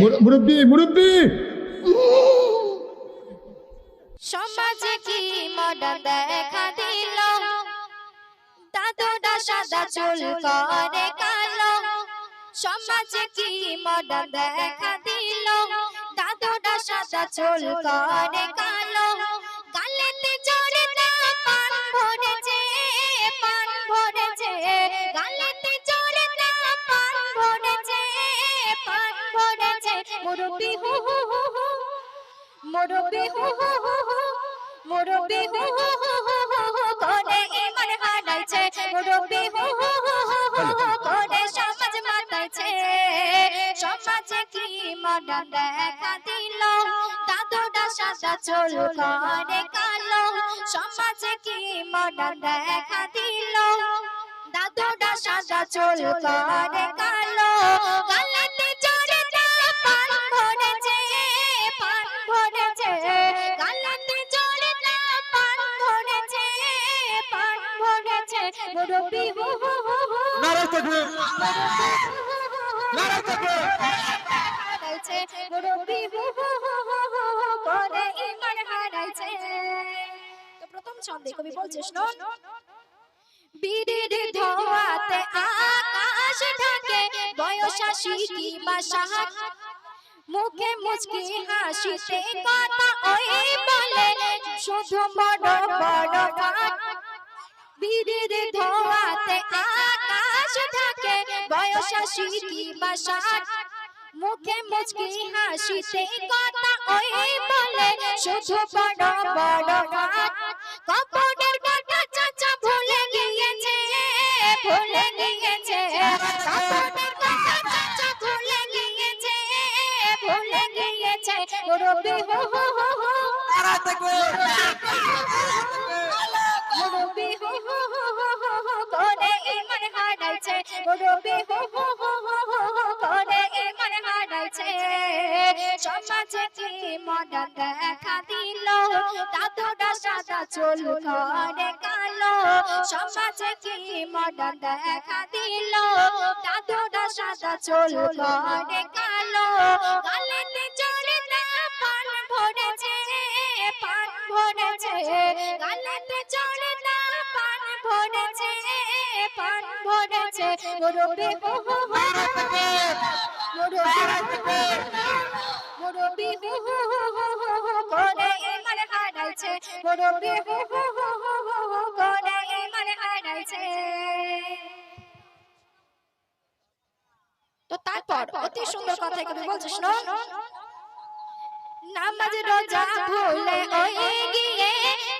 মুর- মুরব্বি মুরব্বি! সমাজে কি মডার্ন দেখা দিল? দাদুটা সাদা চুল করে কালো। সমাজে কি মডার্ন দেখা দিল? দাদুটা সাদা চুল করে ভরেছে মুরব্বি হু হু হু হু মুরব্বি হু হু হু হু মুরব্বি হু হু হু হু হু হু করে ইমান হারাইছে মুরব্বি হু হু হু হু হু করে সমাজ মাতাইছে সমাজে কি মডার্ন দেখা দিল দাদুরা সাদা চুল করে কালো সমাজে কি মডার্ন দেখা দিল দাদুরা সাদা চুল করে কালো গালেতে নারাজ থাকবে। নারাজ থাকবে। হারাইছে মুরব্বি হু হু হু হু হু হু করে ইমান হারাইছে। তো প্রথম ছন্দে কবি বলছে বীরের ধোয়াতে আকাশ ঢাকে বয়স আশি কি বাসাহাত মুখে মুচকি হাসিতে কথা ওই বলে শুধু বড় বড় বীরের ধোয়াতে আকাশ ঢাকে বয়স আশি কি মুখে মুচকি হাসিতে কথা ওই বলে শুধু বড় বড় পাট কপটের কাটা চাচা ভুলে গিয়েছে ভুলে গিয়েছে। কপটের কাটা চাচা ভুলে গিয়েছে ভুলে গিয়েছে। রবি হো হো হো থাকবে রবি হারাইছে। রবি, হো হো হো হো হো করে ইমান হারাইছে। সমাজে কি মডার্ন দেখা দিল? দাদুরা সাদা চুল করে কালো। সমাজে কি মডার্ন দেখা দিল? দাদুরা সাদা চুল করে কালো। মুরব্বি হো হো হো মুরব্বি মুরব্বি হো হো হো হো হো হো করে ইমান হারাইছে। মুরব্বি হো হো হো হো হো হো করে ইমান হারাইছে। তো তারপর অতি সুন্দর কথা কবি বলছিস নামাজ রোজা ভুলে ওই গিয়ে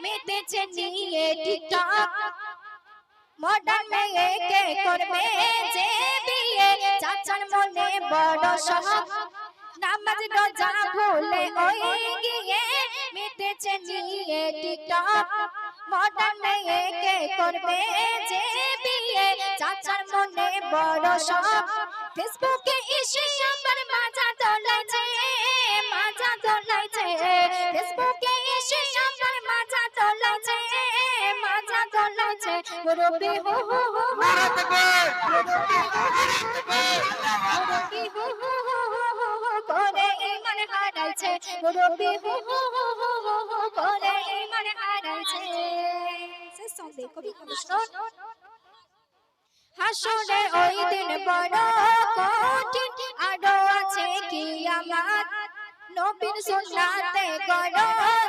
মেতেছে নিয়ে। টিকটক মডার্ন মেয়েকে করবে যে বিয়ে? চাচার মনে বড় শখ নামাজ রোজা ভুলে ওই গিয়ে মেতেছে নিয়ে টিকটক। মডার্ন মেয়েকে করবে যে বিয়ে? চাচার মনে বড় শখ ফেসবুকে এসে আমার মাজা তোলাইছে রবি হো হো হো হো রবি হো হো হো হো হো হো করে ইমান হারাইছে রবি হো হো হো হো হো হো করে ইমান হারাইছে শেষ সঙ্গে কবি কবি হাসরে ওই দিন বড় কঠিন আরও আছে কি আমার নবীর সুন্নাতে গড়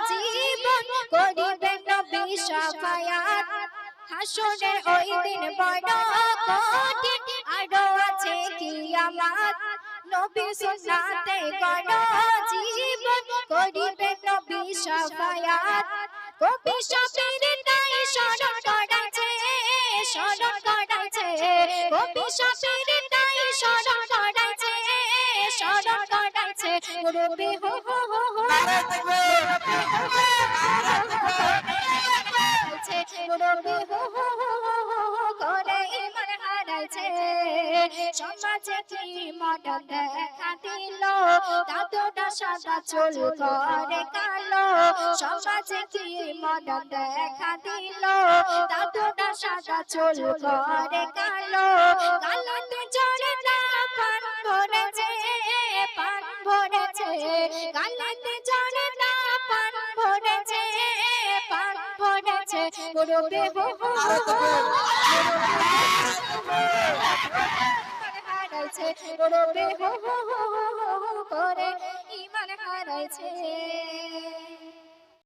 জীবন করিবে নবী সাফায়াত হাসরে ওই দিন বড় কঠিন আরও আছে কি আমার? নবী সুন্নাতে গড় জীবন করিবে নবী সাফায়াত। কবি সাপের নাই স্মরণ করাছে স্মরণ করাছে কবি সাপের নাই স্মরণ করাছে স্মরণ করাছে রবি হো হো হো। হো রবি হো হো হো হো করে ইমান হারাইছে। সমাজে কি মডার্ন দেখা দিল? দাদুরা সাদা, চুল করে কালো। সমাজে কি মডার্ন দেখা দিল? দাদুরা সাদা, চুল করে কালো। কালোতে জড়ে না পান ভরেছে হো। হারাইছে করে ইমান হারাইছে